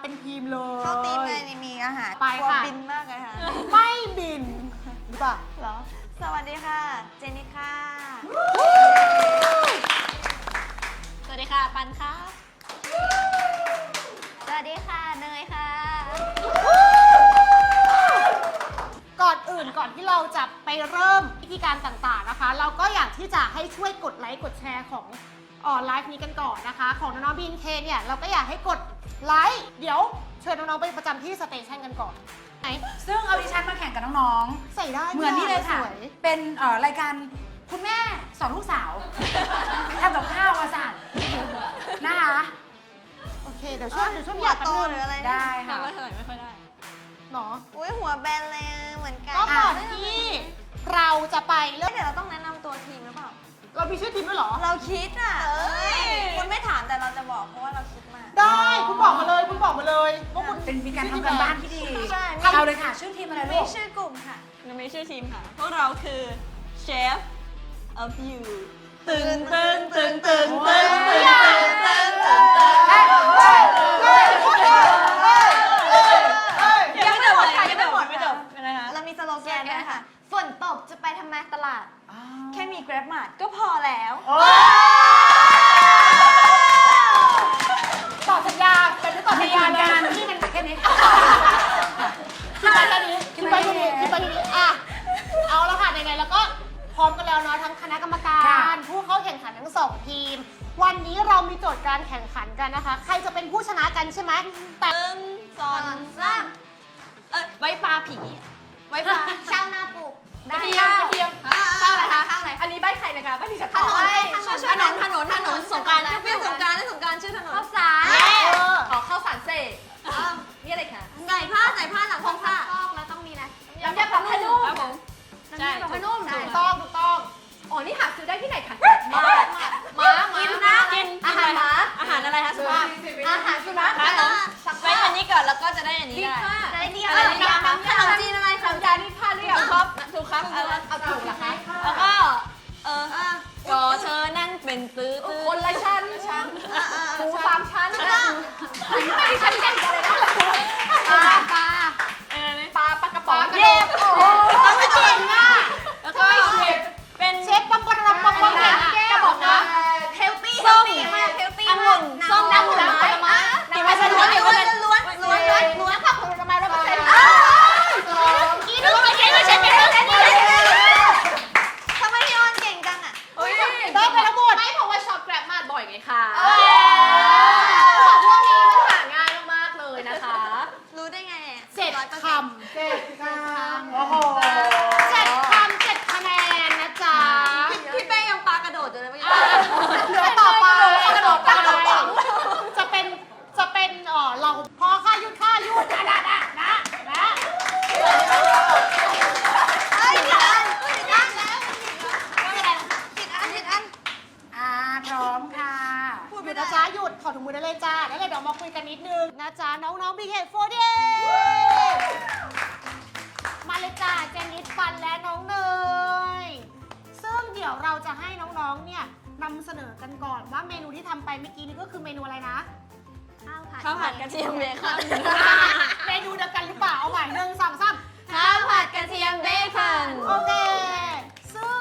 เป็นทีมเลย เข้าตีมเลยนี่มีอาหารไปกลัวค่ะ บินมากเลยค่ะไม่บินหรือเปล่าเหรอ สวัสดีค่ะ เจนนี่ค่ะ สวัสดีค่ะ ปันค่ะ สวัสดีค่ะเนยค่ะ ก่อนอื่นก่อนที่เราจะไปเริ่มวิธีการต่างๆนะคะ เราก็อยากที่จะให้ช่วยกดไลค์กดแชร์ของ ออนไลฟ์นี้กันก่อนนะคะ ของน้องๆบีนเคเนี่ยเราก็อยากให้กดไลค์เดี๋ยวเชิญน้องๆไปประจำที่สเตชันกันก่อนไหนซึ่งเอาดิฉันมาแข่งกับน้องใส่ได้ๆ เหมือนนี่เลยค่ะ สวยเป็นเอ่อรายการคุณแม่สอนลูกสาวทำกับข้าวอาสานนะคะ โอเคเดี๋ยวช่วยเดี๋ยวช่วยหัอวยากโตแป๊บหรืนึองอะไรได้ทำค่ะมาเท่าไหร่ไม่ค่อยได้ เนาะอุ้ยหัวแบนเลยเหมือนกันก็ก่อนที่เราจะไปเริ่เอ้ยมเดี๋ยวเราต้องแนะนำตัวทีมหรือเปล่า เรามีชื่อทีมด้วยเหรอ เราคิดอะเอ้ยคุณไม่ถามแต่เราจะบอกเพราะว่าเราคิดมา ได้คุณบอกมาเลยคุณบอกมาเลยว่าคุณเป็นมีการทำการบ้านที่ดีใช่ เอาเลยค่ะ ชื่อทีมอะไรมีลูกชื่อกลุ่มค่ะมันไม่ชื่อทีมค่ะ พวกเราคือ Chef of You ตึงตึงตึงตึงตึงตึงตึง สองทีม วันนี้เรามีโจทย์การแข่งขันกันนะคะ ใครจะเป็นผู้ชนะกันใช่ไหมแต่ หนึ่งสองสามเอ้ยไว้ปลาผี ไว้ปลาชาวนาปลูกกระเทียมกระเทียมข้าวอะไรคะข้าวอะไร อันนี้ใบไข่เลยค่ะใบที่ฉันถนนถนนถนนถนนสงการเปรี้ยวสงการสงการชื่อถนนข้าวสารเออขอข้าวสาร ได้อันนี้ได้จะได้ดีอะอะไรไรดีดีอะขนมจีนอะไรขนมจีนนี่ผ้าเรียกครับถูกครับเอาถูกเหรอคะแล้วก็เออก็เธอนั่นเป็นตื้อคนละชั้นชั้นหมูสามชั้นไม่ใช่ชั้นกันเลยนะ เจ็ดคำเจ็ดคำเจ็ดคะแนนนะจ๊ะพี่เป้ยังปลากระโดดอยู่เลยไมื่อเดี๋ยวต่อไปกระโดดไปจะเป็นจะเป็นเออเราพอค่ายุดค่ายุดนะนะนะนะดอันผิดอันพร้อมค่ะพูดไปนะจ๊ะหยุดขอถุงมือได้เลยจ้าแล้วเดี๋ยวมาคุยกันนิดนึงนะจ๊ะน้องๆ BK48 เดี๋ยวเราจะให้น้องๆ เนี่ยนำเสนอกันก่อนว่าเมนูที่ทำไปเมื่อกี้นี้ก็คือเมนูอะไรนะ ข้าวผัดข้าวผัดกระเทียมเบคอน เมนูเดียวกันหรือเปล่าเอาใหม่หนึ่งสองสาม ข้าวผัดกระเทียมเบคอน โอเค ซึ่ง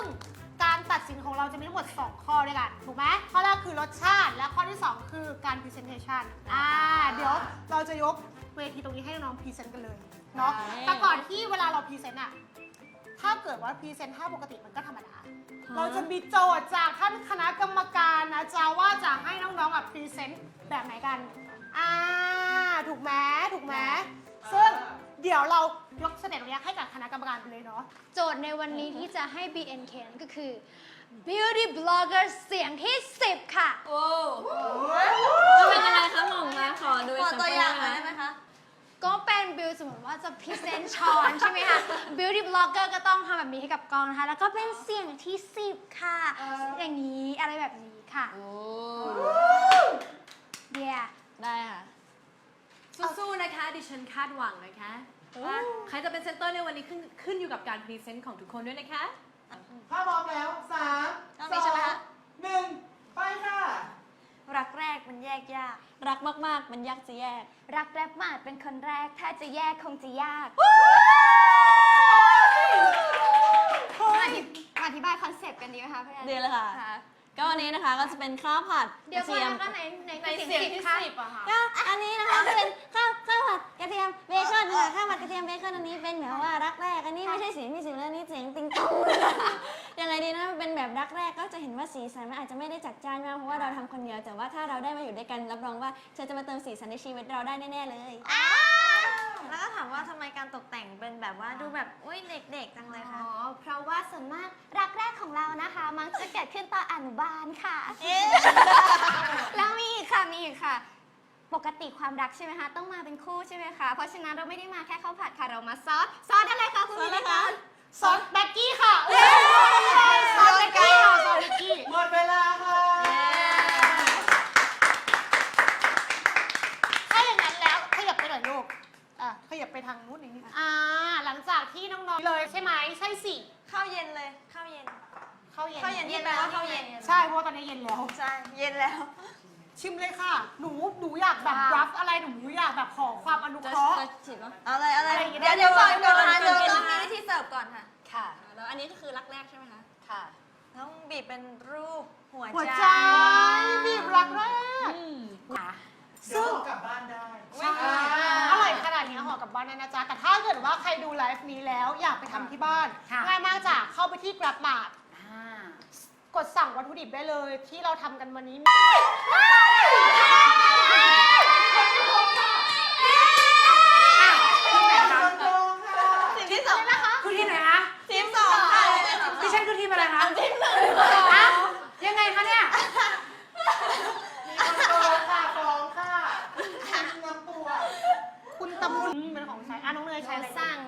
การตัดสินของเราจะมีทั้งหมด 2 ข้อด้วยกัน ถูกไหม ข้อแรกคือรสชาติ และข้อที่ 2 คือการ presentation อ่า เดี๋ยวเราจะยกเวทีตรงนี้ให้น้องๆพรีเซนต์กันเลย เนาะแต่ก่อนที่เวลาเราพรีเซนต์อะ ถ้าเกิดว่าพรีเซนต์ท่าปกติมันก็ธรรมดา เราจะมีโจทย์จากท่านคณะกรรมการนะจ๊ะว่าจะให้น้องๆอะพรีเซนต์แบบไหนกัน อ่า ถูกไหมถูกไหมซึ่งเดี๋ยวเรายกเสนอตรงนี้ให้กับคณะกรรมการไปเลยเนาะ โจทย์ในวันนี้ที่จะให้ BNK นั่นก็คือ Beauty Blogger เสียงที่ 10 ค่ะ โอ้เป็นยังไงคะหม่อมคะขอดูขอตัวอย่างหน่อยได้ไหมคะ ก็เป็นบิวสมมติว่าจะพรีเซนต์ช้อนใช่ไหมคะ Beauty Blogger ก็ต้องทำแบบนี้ให้กับกองนะคะ แล้วก็เป็นเสียงที่ 10 ค่ะอย่างนี้อะไรแบบนี้ค่ะโอ้เดีย ได้ค่ะ สู้ๆนะคะ ดิฉันคาดหวังนะคะว่าใครจะเป็นเซนเตอร์ในวันนี้ขึ้นขึ้นอยู่กับการพรีเซนต์ของทุกคนด้วยนะคะ ถ้าพร้อมแล้วสามต้องสมีอใช่ไหมงคะ หนึ่งไปค่ะ รักแรกมันแยกยาก รักมากๆ มันยากจะแยก รักแรปมาดเป็นคนแรก ถ้าจะแยกคงจะยากมาอธิมาอธิบายคอนเซปต์กันดีไหมคะพี่แอนดีเลยค่ะก็วันนี้นะคะก็จะเป็นข้าวผัดกเดี๋ยวระก่อนเทียมนะคะไหนไหนในคือเสียงสิบที่คะสิบอะค่ะ ก็อันนี้นะคะจะเป็นข้าวข้าวผัดกระเทียมเบคอนค่ะข้าวผัดกระเทียมเบคอนอันนี้เป็นแบบว่ารักแรกอันนี้ไม่ใช่เสียงที่สิบแล้วอันนี้เสียงติงตองยังไงดีนะมันเป็นแบบรักแรกก็จะเห็นว่าสีสันมันอาจจะไม่ได้จัดจ้านมากเพราะว่าเราทำคนเดียวแต่ว่าถ้าเราได้มา อยู่ด้วยกันรับรองว่าเธอจะมาเติมสีสันในชีวิตเราได้แน่ๆเลย แล้วก็ถามว่าทำไมการตกแต่งเป็นแบบว่าดูแบบอุ้ยเด็กๆจังเลยคะอ๋อ เพราะว่าส่วนมากรักแรกของเรานะคะ มักจะเกิดขึ้นตอนอนุบาลค่ะ แล้วมีอีกค่ะ มีอีกค่ะ ปกติความรักใช่ไหมคะ ต้องมาเป็นคู่ใช่ไหมคะ เพราะฉะนั้นเราไม่ได้มาแค่ข้าวผัดค่ะ เรามาซอส ซอสอะไรคะคุณซอสอะไรพี่คะ ซอสแบ็กกี้ค่ะซอสแบ็กกี้ค่ะซอสแบ็กกี้หมดเวลาค่ะ ถ้าอย่างนั้นแล้วขยับไปหน่อยลูก อะข ยับไปทางนู้นนิดนึงอ่าหลังจากที่น้องๆเลยใช่ไหมใช่สิข้าวเย็นเลยข้าวเย็น เข้าเย็นข้าวเย็นที่แปลว่าข้าวเย็น ใช่เพราะว่าตอนนี้เย็นแล้ว ใช่เย็นแล้ว ชิมเลยค่ะ หนูหนูอยากแบบรับอะไรหนูอยากแบบขอความอนุจะเคราะห์ จะฉีดปะเอาเลยเอาเลยอะไรอย่างงี้เดี๋ยวเดี๋ยวก่อนได้ก่อนได้ทานเดี๋ยวได้ต้องมีวิธีเสิร์ฟก่อนค่ะค่ะ แล้วอันนี้ก็คือรักแรกใช่ไหมคะ ค่ะ ต้องบีบเป็นรูปหัวหัวใจใจบีบรักแรกเดี๋ยวกลับบ้านได้ ว่าใครดูไลฟ์นี้แล้วอยากไปทำที่บ้าน ค่ะ ง่ายมากจ้ะเข้าไปที่ Grab Mart อ่ากดสั่งวัตถุดิบได้เลยที่เราทำกันวันนี้สิ่งที่สองนะคะ คือทีมไหนคะ ทีมสองค่ะ ดิฉันคือทีมอะไรคะทีมหนึ่งะยังไงคะเนี่ย มีคนโกงค่ะฟ้องค่ะน้ำตัว คุณตะมุนเป็นของใช้อะน้องเนยใช้เราอะไรสั่ง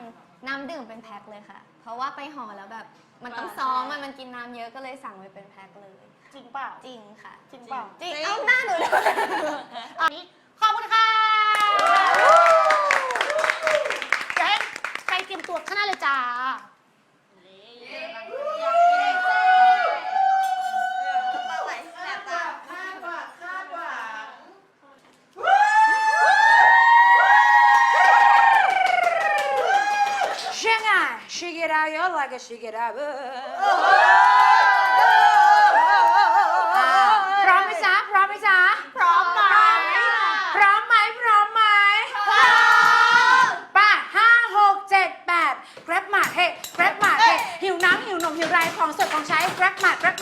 น้ำดื่มเป็นแพ็คเลยค่ะ เพราะว่าไปห่อแล้วแบบมันต้องซ้อมมันมันกินน้ำเยอะก็เลยสั่งไว้เป็นแพ็คเลย จริงเปล่าจริงค่ะ จริงเปล่าจริง เอาหน้าหนูด้วยอันนี้ขอบคุณค่ะเดี๋ยวให้ไปเตรียมตัวข้างหน้าเลยจ้า คาดหวังคาดหวังคาดหวัง ยังไง shake it out you like a shake it out อ่าพร้อมไหมจ๊ะพร้อมไหมจ๊ะพร้อมไหมพร้อมไหมพร้อมไหมพร้อมป่ะห้าหกเจ็ดแปด grab มาเฮ้ grab มาเฮ้หิวน้ำหิวนมหิวไรของสดของใช้ grab มา grab